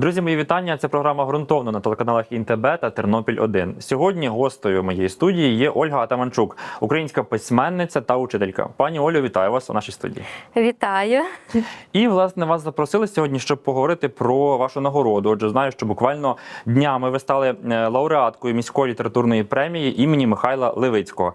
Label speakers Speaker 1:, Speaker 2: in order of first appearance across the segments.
Speaker 1: Друзі, мої вітання. Це програма ґрунтовно на телеканалах ІНТБ та Тернопіль 1 Сьогодні гостею моєї студії є Ольга Атаманчук, українська письменниця та учителька. Пані Олю, вітаю вас у нашій студії.
Speaker 2: Вітаю.
Speaker 1: І власне вас запросили сьогодні, щоб поговорити про вашу нагороду. Отже, знаю, що буквально днями ви стали е, лауреаткою міської літературної премії імені Михайла Левицького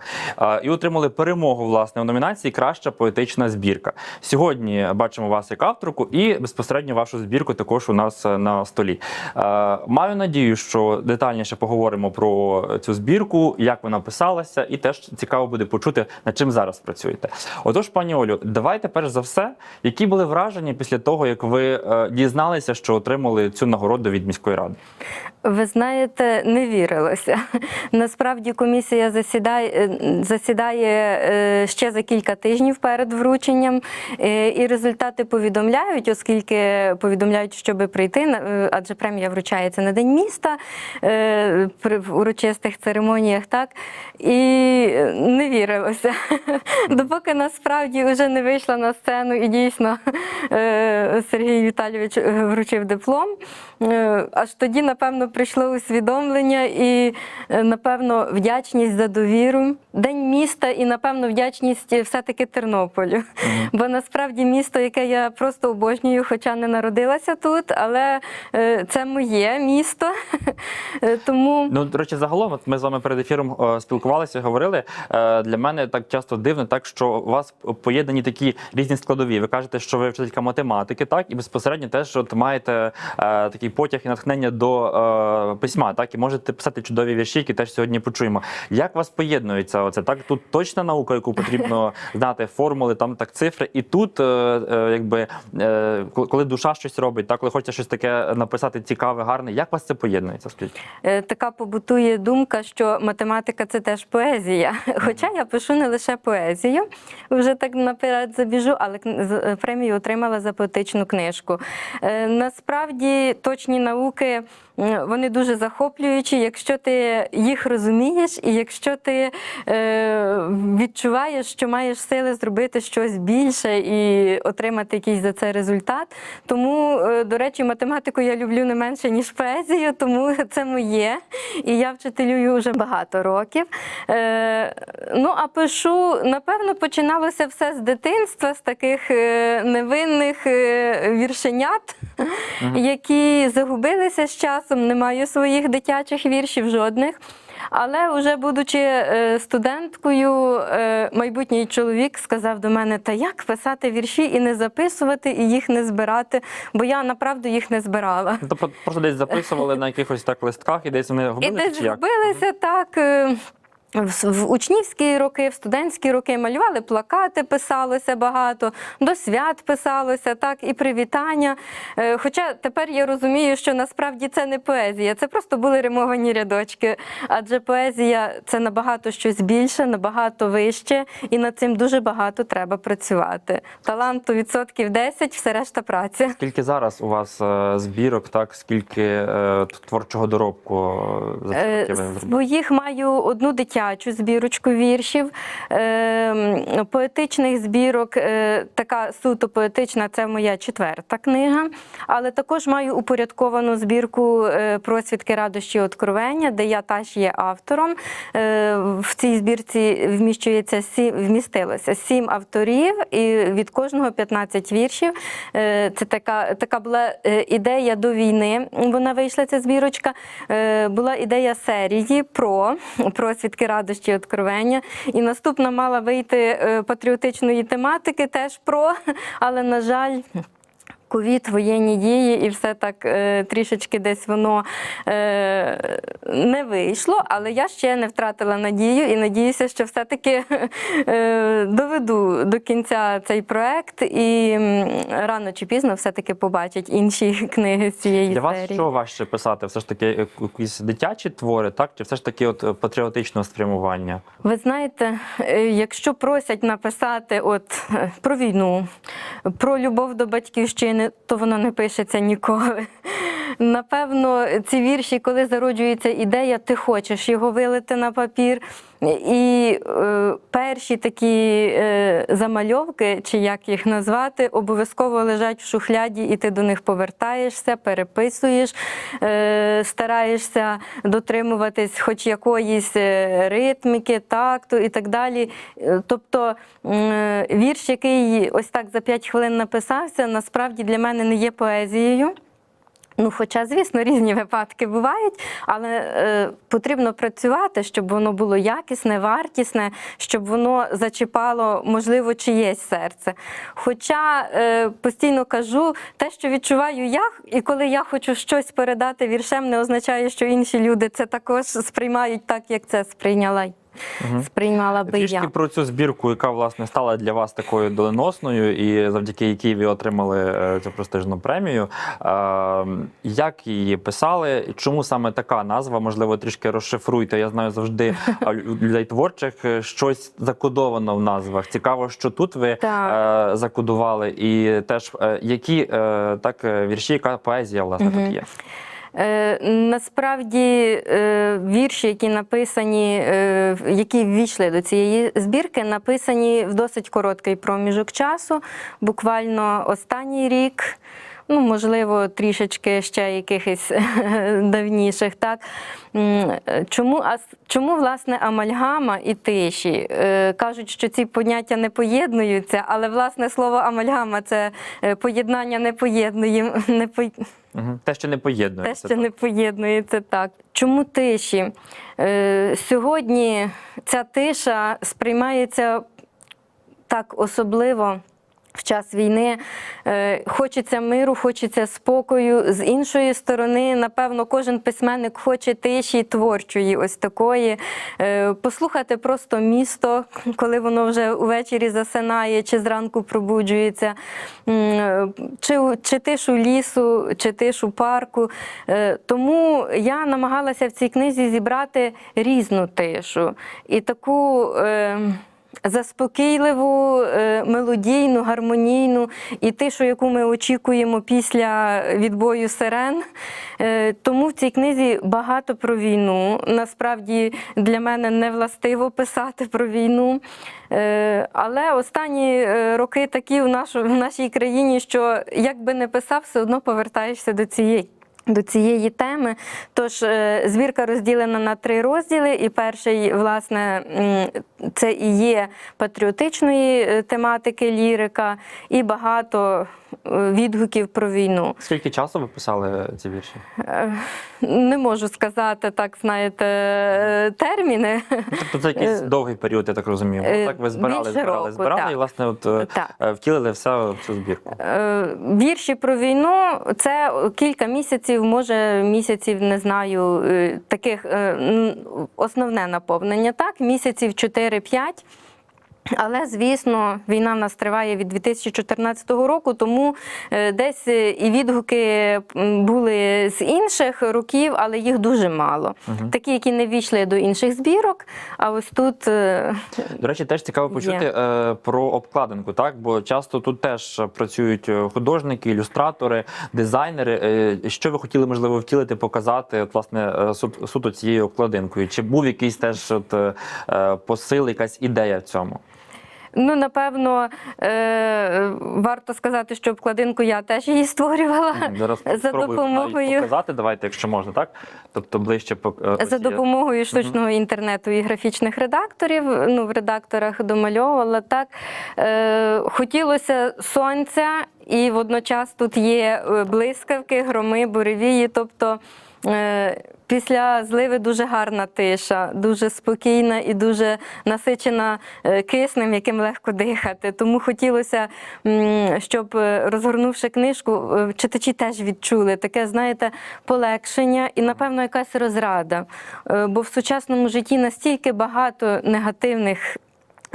Speaker 1: і отримали перемогу власне у номінації Краща поетична збірка. Сьогодні бачимо вас як авторку, і безпосередньо вашу збірку також у нас е, столі. Е, Маю надію, що детальніше поговоримо про цю збірку, як вона писалася, і теж цікаво буде почути, над чим зараз працюєте. Отож, пані Олю, давайте перш за все, які були враження після того, як ви е, дізналися, що отримали цю нагороду від міської ради?
Speaker 2: Ви знаєте, не вірилося. Насправді комісія засідає, е, засідає ще за кілька тижнів перед врученням, і результати повідомляють, оскільки повідомляють, щоб прийти, на- адже премія вручається на день міста е, при урочистих церемоніях, так і е, не вірилося. Допоки насправді вже не вийшла на сцену і дійсно е, Сергій Віталійович е, вручив диплом. Е, Аж тоді, напевно, прийшло усвідомлення і, е, напевно, вдячність за довіру. День міста і, напевно, вдячність все-таки Тернополю. Бо насправді місто, яке я просто обожнюю, хоча не народилася тут, але е, це моє місто. Е, Тому
Speaker 1: Ну, до речі, загалом, от ми з вами перед ефіром е, спілкувалися, говорили. Е, для мене так часто дивно, так що у вас поєднані такі різні складові. Ви кажете, що ви вчителька математики, так, і безпосередньо теж от маєте е, такий потяг і натхнення до е, письма, так, і можете писати чудові вірші, які теж сьогодні почуємо. Як вас поєднується оце? Так, тут точна наука, яку потрібно знати, формули, там так цифри, і тут, е, е, якби е, коли душа щось робить, так, коли хочеться щось таке написати цікаве, гарне. Як у вас це поєднується? Скажіть?
Speaker 2: Е, така побутує думка, що математика це теж поезія. Хоча я пишу не лише поезію, вже так наперед забіжу, але премію отримала за поетичну книжку. Е, Насправді точні науки. Вони дуже захоплюючі, якщо ти їх розумієш, і якщо ти е, відчуваєш, що маєш сили зробити щось більше і отримати якийсь за це результат. Тому, е, до речі, математику я люблю не менше, ніж поезію, тому це моє. І я вчителюю вже багато років. Е, ну, а пишу, напевно, починалося все з дитинства, з таких е, невинних е, віршенят, які загубилися з часом. Немає своїх дитячих віршів жодних. Але вже будучи е, студенткою, е, майбутній чоловік сказав до мене: та як писати вірші і не записувати, і їх не збирати, бо я направду їх не збирала.
Speaker 1: Тобто просто десь записували на якихось так листках і десь вони
Speaker 2: І десь
Speaker 1: чи як?
Speaker 2: зробилися так. В учнівські роки, в студентські роки малювали плакати, писалося багато, до свят писалося, так, і привітання. Е, Хоча тепер я розумію, що насправді це не поезія, це просто були римовані рядочки. Адже поезія це набагато щось більше, набагато вище, і над цим дуже багато треба працювати. Таланту відсотків 10, все решта праця.
Speaker 1: Скільки зараз у вас е, збірок, так скільки е, творчого доробку за?
Speaker 2: Своїх маю одну дитячу збірочку віршів, е, поетичних збірок. е, Така суто поетична це моя четверта книга. Але також маю упорядковану збірку е, просвідки радощі откровення, де я теж є автором. Е, В цій збірці вміщується сім, вмістилося сім авторів, і від кожного 15 віршів. Це така, така була ідея до війни. Вона вийшла ця збірочка. Була ідея серії про просвідки радощі і откровення. І наступна мала вийти е, патріотичної тематики, теж про, але на жаль. Ковід, воєнні дії, і все так е, трішечки десь воно е, не вийшло, але я ще не втратила надію і надіюся, що все-таки е, доведу до кінця цей проект і рано чи пізно все-таки побачать інші книги з цієї
Speaker 1: Для вас що важче писати? Все ж таки е, якісь дитячі твори, так? Чи все ж таки от е, патріотичного спрямування?
Speaker 2: Ви знаєте, е, якщо просять написати от про війну, про любов до батьківщини, то воно не пишеться ніколи. Напевно, ці вірші, коли зароджується ідея, ти хочеш його вилити на папір. І е, перші такі е, замальовки, чи як їх назвати, обов'язково лежать в шухляді, і ти до них повертаєшся, переписуєш, е, стараєшся дотримуватись хоч якоїсь е, ритміки, такту і так далі. Е, Тобто м, вірш, який ось так за 5 хвилин написався, насправді для мене не є поезією. Ну, хоча, звісно, різні випадки бувають, але е, потрібно працювати, щоб воно було якісне, вартісне, щоб воно зачіпало, можливо, чиєсь серце. Хоча е, постійно кажу, те, що відчуваю я, і коли я хочу щось передати віршем, не означає, що інші люди це також сприймають так, як це сприйняла, сприймала би
Speaker 1: Трішки
Speaker 2: я.
Speaker 1: про цю збірку, яка власне стала для вас такою доленосною, і завдяки якій ви отримали е, цю престижну премію. Е, Як її писали? Чому саме така назва? Можливо, трішки розшифруйте. Я знаю завжди людей творчих е, щось закодовано в назвах. Цікаво, що тут ви
Speaker 2: Так.
Speaker 1: закодували, і теж які так вірші, яка поезія власне тут є.
Speaker 2: Е, насправді е, вірші, які написані, е, які ввійшли до цієї збірки, написані в досить короткий проміжок часу, буквально останній рік. Ну, можливо, трішечки ще якихось давніших. Так? Е, Чому, а чому власне амальгама і тиші? Е, Кажуть, що ці поняття не поєднуються, але власне слово амальгама це е, поєднання не поєднує, не по...
Speaker 1: Те, що не
Speaker 2: Те,
Speaker 1: поєднується.
Speaker 2: що не поєднується так. Чому тиші? Е, сьогодні ця тиша сприймається так особливо. В час війни е, хочеться миру, хочеться спокою. З іншої сторони, напевно, кожен письменник хоче тиші творчої, ось такої. Е, послухати просто місто, коли воно вже увечері засинає чи зранку пробуджується, чи, чи тишу лісу, чи тишу парку. Е, тому я намагалася в цій книзі зібрати різну тишу і таку. Заспокійливу, е, мелодійну, гармонійну і тишу, яку ми очікуємо після відбою сирен. Е, Тому в цій книзі багато про війну. Насправді для мене не властиво писати про війну. Е, Але останні роки такі в нашій країні, що як би не писав, все одно повертаєшся до цієї. До цієї теми, тож збірка звірка розділена на три розділи, і перший, власне, це і є патріотичної е, тематики лірика, і багато е, відгуків про війну.
Speaker 1: Скільки часу ви писали ці вірші?
Speaker 2: Е, Не можу сказати так, знаєте, е, терміни.
Speaker 1: Тобто це якийсь
Speaker 2: Е,
Speaker 1: довгий період, я так розумію. Так ви збирали,
Speaker 2: більше
Speaker 1: збирали,
Speaker 2: року,
Speaker 1: збирали,
Speaker 2: так.
Speaker 1: і власне от
Speaker 2: Так.
Speaker 1: втілили все в цю збірку.
Speaker 2: Вірші про війну це кілька місяців, може місяців, не знаю, таких основне наповнення. Так, місяців 4-5. Але звісно, війна в нас триває від 2014 року, тому е, десь е, і відгуки були з інших років, але їх дуже мало. Такі, які не війшли до інших збірок. А ось тут е,
Speaker 1: До речі, теж цікаво почути е, про обкладинку, так? Бо часто тут теж працюють художники, ілюстратори, дизайнери. Що ви хотіли, можливо, втілити, показати от, власне, су- суто цією обкладинкою? Чи був якийсь теж от, посил, якась ідея в цьому?
Speaker 2: Ну, напевно, е, варто сказати, що обкладинку я теж її створювала
Speaker 1: Зараз
Speaker 2: за
Speaker 1: спробую навіть
Speaker 2: допомогою.
Speaker 1: показати, давайте, якщо можна, так? Тобто ближче по е, ось
Speaker 2: За
Speaker 1: є.
Speaker 2: допомогою штучного інтернету і графічних редакторів, ну в редакторах домальовувала так. Е, хотілося сонця, і водночас тут є е, блискавки, громи, буревії. Тобто після зливи дуже гарна тиша, дуже спокійна і дуже насичена е, киснем, яким легко дихати. Тому хотілося, щоб е, розгорнувши книжку, е, читачі теж відчули таке, знаєте, полегшення і, напевно, якась розрада. Е, Бо в сучасному житті настільки багато негативних.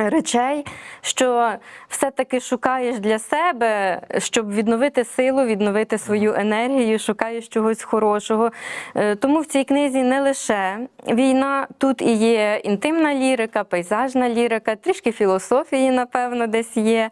Speaker 2: Речей, що все-таки шукаєш для себе, щоб відновити силу, відновити свою енергію, шукаєш чогось хорошого. Е, Тому в цій книзі не лише війна, тут і є інтимна лірика, пейзажна лірика, трішки філософії, напевно, десь є.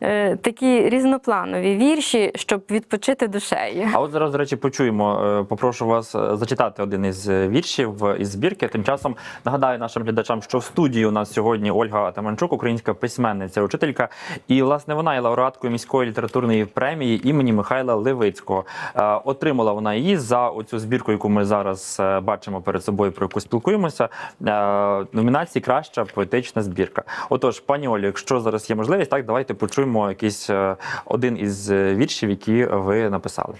Speaker 2: Е, Такі різнопланові вірші, щоб відпочити душею.
Speaker 1: А от зараз, до речі, почуємо. Е, Попрошу вас зачитати один із віршів із збірки. Тим часом нагадаю нашим глядачам, що в студії у нас сьогодні Ольга Атаманчук, українська письменниця, учителька. І власне вона є лауреаткою міської літературної премії імені Михайла Левицького. Е, Отримала вона її за оцю збірку, яку ми зараз е, бачимо перед собою, про яку спілкуємося. е, Номінації краща поетична збірка. Отож, пані Олі, якщо зараз є можливість, так давайте почуємо якийсь один із віршів, які ви написали.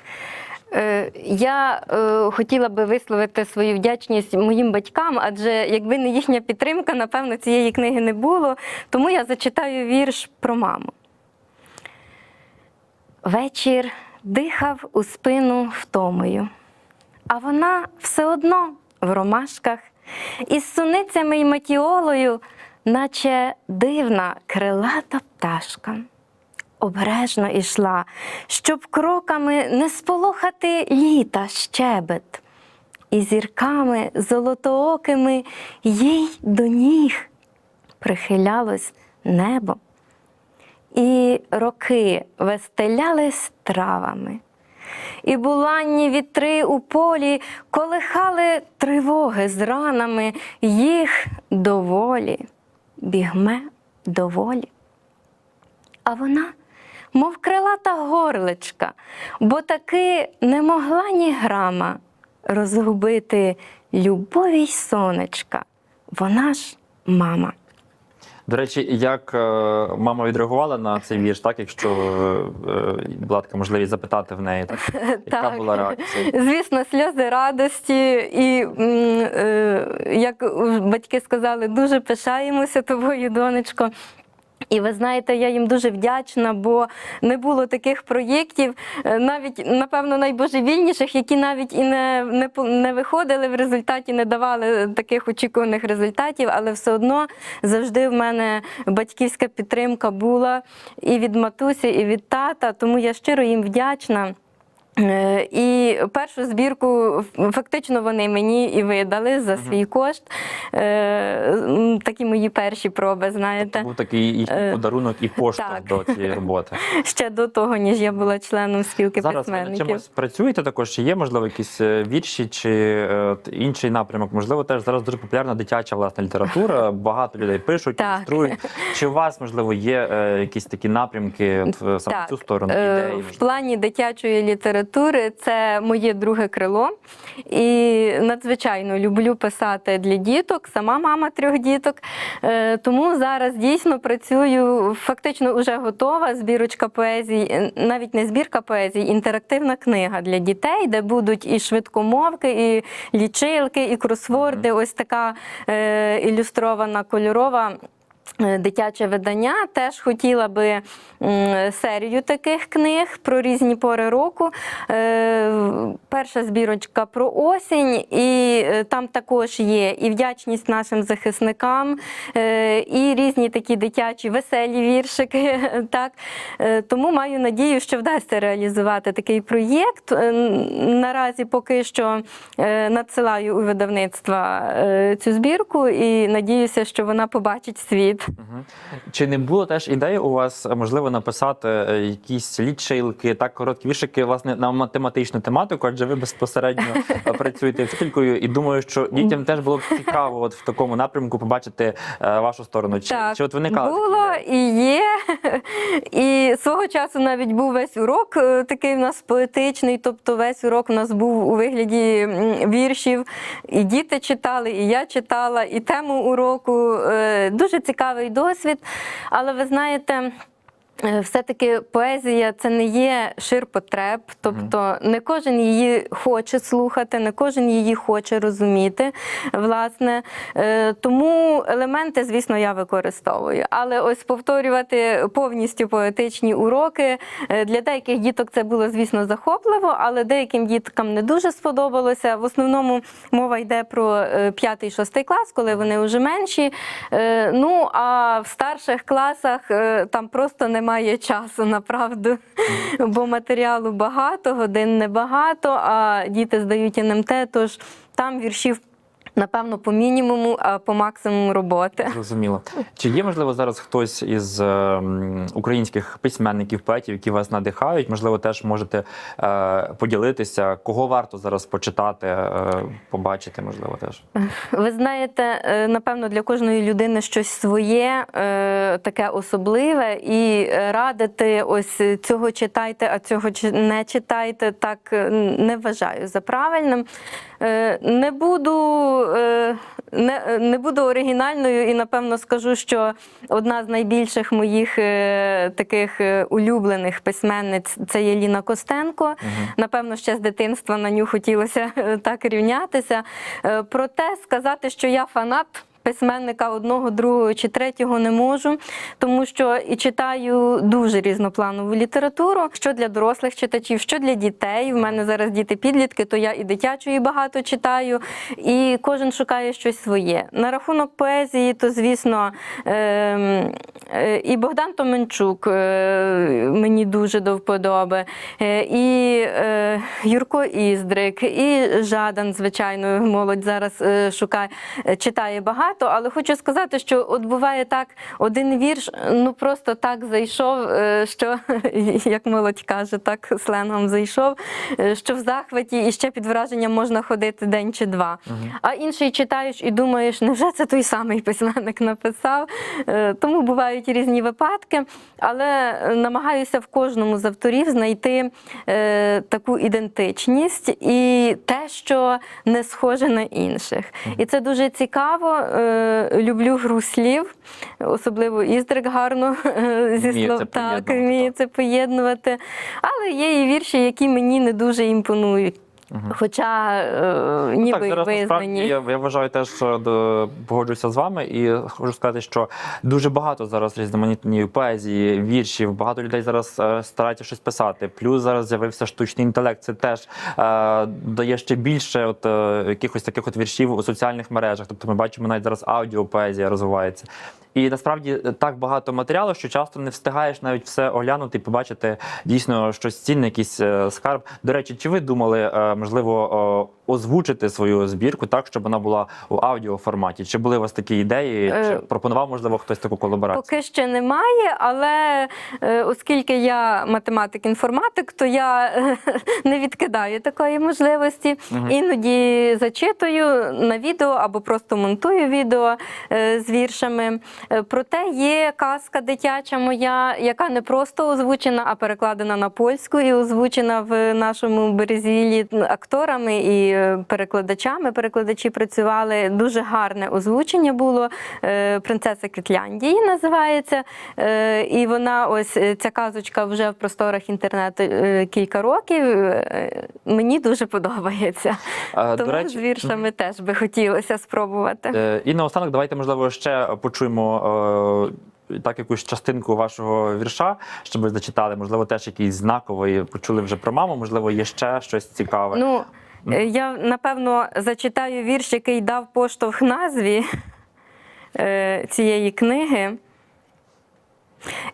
Speaker 2: Е, Я е, хотіла би висловити свою вдячність моїм батькам, адже якби не їхня підтримка, напевно, цієї книги не було. Тому я зачитаю вірш про маму. Вечір дихав у спину втомою, а вона все одно в ромашках із суницями й матіолою, наче дивна крилата пташка обережно ішла, щоб кроками не сполохати літа щебет, і зірками золотоокими їй до ніг прихилялось небо, і роки вестелялись травами. І буланні вітри у полі колихали тривоги з ранами, їх доволі, бігме доволі. А вона, мов крилата горличка, бо таки не могла ні грама розгубити любові й сонечка. Вона ж мама.
Speaker 1: До речі, як е, мама відреагувала на цей вірш, так якщо е, е, була така можливість запитати в неї, так яка
Speaker 2: Так.
Speaker 1: була реакція?
Speaker 2: Звісно, сльози радості, і як батьки сказали, дуже пишаємося тобою, донечко. І ви знаєте, я їм дуже вдячна, бо не було таких проєктів, е, навіть напевно найбожевільніших, які навіть і не, не, не виходили в результаті, не давали таких очікуваних результатів, але все одно завжди в мене батьківська підтримка була і від матусі, і від тата. Тому я щиро їм вдячна. Е, І першу збірку фактично вони мені і видали за свій кошт. Е, Такі мої перші проби, знаєте,
Speaker 1: Був такий їхній
Speaker 2: Е,
Speaker 1: подарунок і поштовх до цієї роботи.
Speaker 2: ще до того, ніж я була членом спілки
Speaker 1: Зараз
Speaker 2: письменників.
Speaker 1: чимось працюєте також? Чи є можливо якісь вірші чи інший напрямок? Можливо, теж зараз дуже популярна дитяча власна література. Багато людей пишуть,
Speaker 2: Так.
Speaker 1: ілюструють. Чи у вас можливо є якісь такі напрямки в- саме цю сторону ідеї?
Speaker 2: В плані дитячої літератури це моє друге крило. І надзвичайно люблю писати для діток, сама мама трьох діток. Е, Тому зараз дійсно працюю, фактично вже готова збірочка поезій, е, навіть не збірка поезій, інтерактивна книга для дітей, де будуть і швидкомовки, і лічилки, і кросворди. Ось така е, ілюстрована кольорова. Е, Дитяче видання теж хотіла би серію таких книг про різні пори року. Е, Перша збірочка про осінь, і е, там також є і вдячність нашим захисникам, і різні такі дитячі веселі віршики. Так. Тому маю надію, що вдасться реалізувати такий проєкт. Наразі поки що надсилаю у видавництва цю збірку і надіюся, що вона побачить світ.
Speaker 1: Чи не було теж ідеї у вас можливо написати е, якісь лічилки, так короткі віршики, власне, на математичну тематику, адже ви безпосередньо працюєте вчителькою, і думаю, що дітям теж було б цікаво от в такому напрямку побачити е, вашу сторону. Чи,
Speaker 2: Так,
Speaker 1: чи от виникали такі
Speaker 2: було і є. І свого часу навіть був весь урок е, такий в нас поетичний, тобто весь урок у нас був у вигляді віршів. І діти читали, і я читала, і тему уроку. Дуже цікавий досвід. Але ви знаєте. Е, все-таки поезія це не є ширпотреб, тобто не кожен її хоче слухати, не кожен її хоче розуміти. Власне, Е, тому елементи, звісно, я використовую. Але ось повторювати повністю поетичні уроки е, для деяких діток це було, звісно, захопливо, але деяким діткам не дуже сподобалося. В основному мова йде про 5-6 клас, коли вони вже менші. Ну а в старших класах там просто немає часу, направду, бо матеріалу багато, годин небагато, а діти здають НМТ, тож там віршів. Напевно, по мінімуму, а по максимуму роботи.
Speaker 1: Зрозуміло. Чи є можливо зараз хтось із е, українських письменників, поетів, які вас надихають? Можливо, теж можете е, поділитися, кого варто зараз почитати, е, побачити, можливо, теж.
Speaker 2: Ви знаєте, е, напевно, для кожної людини щось своє, таке особливе, і радити ось цього читайте, а цього не читайте, так не вважаю за правильним. Е, Не буду, е, не, не буду оригінальною і напевно скажу, що одна з найбільших моїх е, таких улюблених письменниць це є Ліна Костенко. Напевно, ще з дитинства на ню хотілося так рівнятися. Проте сказати, що я фанат. Письменника одного, другого чи третього не можу, тому що і читаю дуже різнопланову літературу, що для дорослих читачів, що для дітей. В мене зараз діти підлітки, то я і дитячої багато читаю, і кожен шукає щось своє. На рахунок поезії, то звісно, ем, е, і Богдан Томенчук е, мені дуже до вподоби, е, і Юрко Іздрик, і Жадан, звичайно, молодь зараз шукає, читає багато, але хочу сказати, що от буває так, один вірш ну просто так зайшов, е, що як молодь каже, так сленгом зайшов, е, що в захваті і ще під враженням можна ходити день чи два. А інший читаєш і думаєш, невже це той самий письменник написав? Е, Тому бувають різні випадки, але намагаюся в кожному з авторів знайти таку ідентичність і те, що не схоже на інших. І це дуже цікаво. Е, Люблю гру слів, особливо Іздрик гарно е, зі слов так, вміє це поєднувати. Але є і вірші, які мені не дуже імпонують. Хоча е, ніби
Speaker 1: так, зараз
Speaker 2: визнані.
Speaker 1: я, я вважаю теж що погоджуюся з вами і хочу сказати, що дуже багато зараз різноманітної поезії, віршів. Багато людей зараз е, стараються щось писати. Плюс зараз з'явився штучний інтелект. Це теж е, дає ще більше от е, якихось таких от віршів у соціальних мережах. Тобто ми бачимо навіть зараз аудіопоезія розвивається. І насправді так багато матеріалу, що часто не встигаєш навіть все оглянути і побачити дійсно щось цінне, якийсь е, скарб. До речі, чи ви думали, е, можливо, е, озвучити свою збірку так, щоб вона була у аудіоформаті? Чи були у вас такі ідеї? Чи
Speaker 2: Е,
Speaker 1: пропонував, можливо, хтось таку колаборацію?
Speaker 2: Поки ще немає, але е, оскільки я математик-інформатик, то я е, не відкидаю такої можливості. Іноді зачитую на відео або просто монтую відео е, з віршами. Е, Проте є казка дитяча моя, яка не просто озвучена, а перекладена на польську і озвучена в нашому березілі акторами і е, перекладачами. Перекладачі працювали дуже гарне озвучення було. Е, Принцеса Квітляндії називається. І вона ось ця казочка вже в просторах інтернету кілька років. Мені дуже подобається.
Speaker 1: Е,
Speaker 2: Тому
Speaker 1: До
Speaker 2: з віршами теж би хотілося спробувати.
Speaker 1: І наостанок, давайте, можливо, ще почуємо е, так якусь частинку вашого вірша, щоб ви зачитали. Можливо, теж якийсь знаковий. Почули вже про маму, можливо, є ще щось цікаве.
Speaker 2: Ну, е, я напевно зачитаю вірш, який дав поштовх назві е, цієї книги.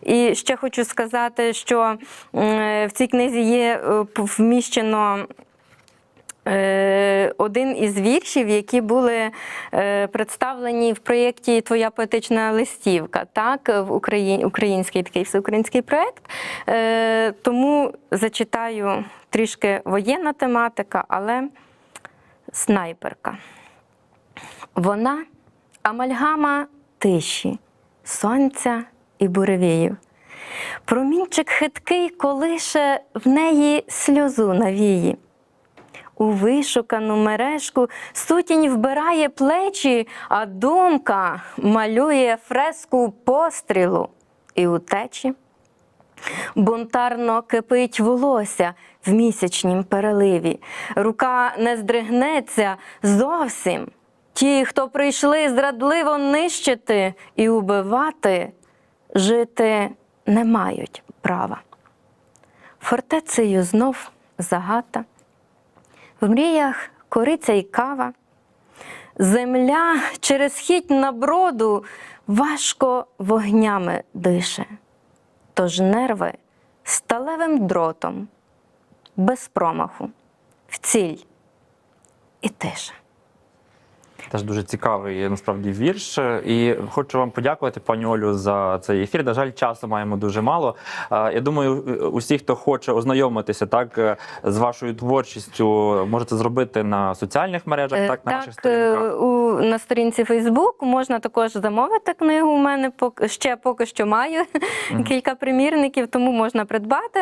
Speaker 2: І ще хочу сказати, що в цій книзі є вміщено один із віршів, які були е, представлені в проєкті Твоя поетична листівка, так, в український такий всеукраїнський проєкт. Е, Тому зачитаю трішки воєнна тематика, але снайперка. Вона амальгама тиші, сонця і буревіїв. Промінчик хиткий колише в неї сльозу навії. У вишукану мережку сутінь вбирає плечі, а думка малює фреску пострілу і утечі. Бунтарно кипить волосся в місячнім переливі. Рука не здригнеться зовсім. Ті, хто прийшли зрадливо нищити і убивати, жити не мають права. Фортецею знов загата, в мріях кориця й кава. Земля через хіть на броду важко вогнями дише, тож нерви сталевим дротом, без промаху, в ціль і тиша.
Speaker 1: Теж дуже цікавий насправді вірш. І хочу вам подякувати, пані Олю, за цей ефір. На жаль, часу маємо дуже мало. Е, Я думаю, усі, хто хоче ознайомитися так е, з вашою творчістю, можете зробити на соціальних мережах,
Speaker 2: Е,
Speaker 1: так, на ваших
Speaker 2: е,
Speaker 1: сторінках.
Speaker 2: у, на сторінці Фейсбук можна також замовити книгу. У мене ще поки що маю кілька примірників, тому можна придбати.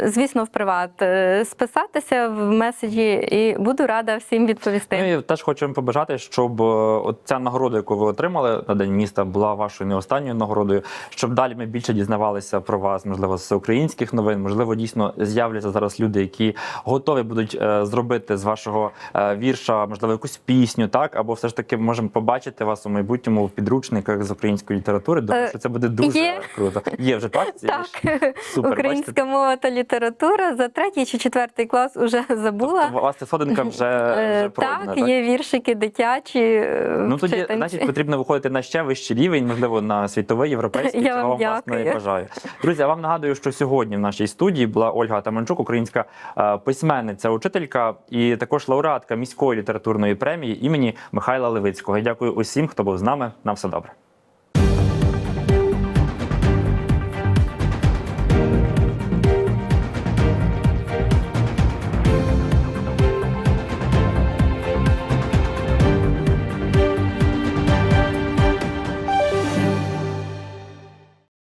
Speaker 2: Звісно, в приват е, списатися в меседжі і буду рада всім відповісти.
Speaker 1: Ну і теж хочу вам побажати, щоб е, от ця нагорода, яку ви отримали на день міста, була вашою не останньою нагородою. Щоб далі ми більше дізнавалися про вас, можливо, з українських новин. Можливо, дійсно з'являться зараз люди, які готові будуть е, зробити з вашого е, вірша, можливо, якусь пісню, так або все ж таки можемо побачити вас у майбутньому в підручниках з української літератури. Думаю, що це буде дуже
Speaker 2: є.
Speaker 1: круто. Є вже так?
Speaker 2: Так.
Speaker 1: Супер,
Speaker 2: українська
Speaker 1: бачите?
Speaker 2: мова та література за третій чи четвертий клас уже забула.
Speaker 1: Тобто у вас ця сходинка вже, вже пройдена,
Speaker 2: так, є віршики дитячі. Е,
Speaker 1: Ну тоді,
Speaker 2: читанці.
Speaker 1: значить, потрібно виходити на ще вищий рівень, можливо, на світовий, європейський.
Speaker 2: Я
Speaker 1: Цього
Speaker 2: вам
Speaker 1: власне і бажаю. Друзі, я вам нагадую, що сьогодні в нашій студії була Ольга Таманчук, українська е, письменниця, учителька і також лауреатка міської літературної премії імені Михайла Левицького. Я Дякую усім, хто був з нами. На все добре.